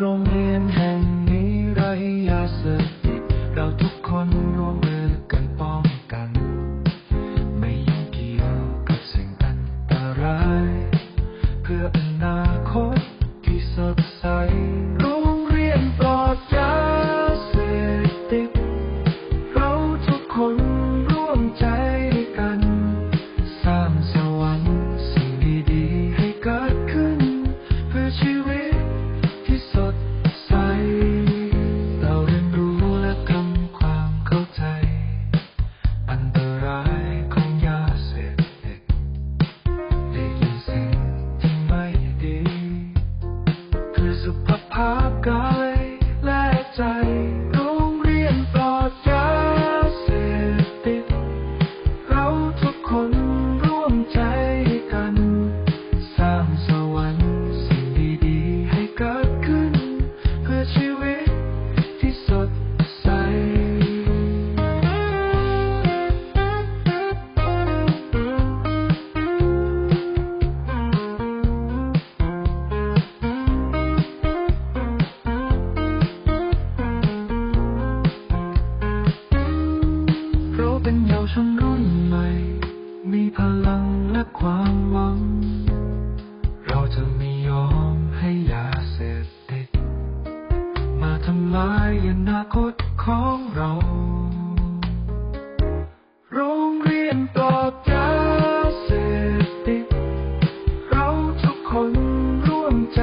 โรงเรียนแห่งนี้ไร้ยาเสพติดเราทุกคนร่วมมือกันป้องกัน ไม่ยุ่งเกี่ยวกับสิ่งอันตราย เพื่ออนาคตที่สดใสโรงเรียนปลอดยาเสพติดเราทุกคน ความหวัง เราจะไม่ยอมให้ยาเสพติด มาทำลายอนาคตของเรา โรงเรียนปลอดยาเสพติด เราทุกคนร่วมใจ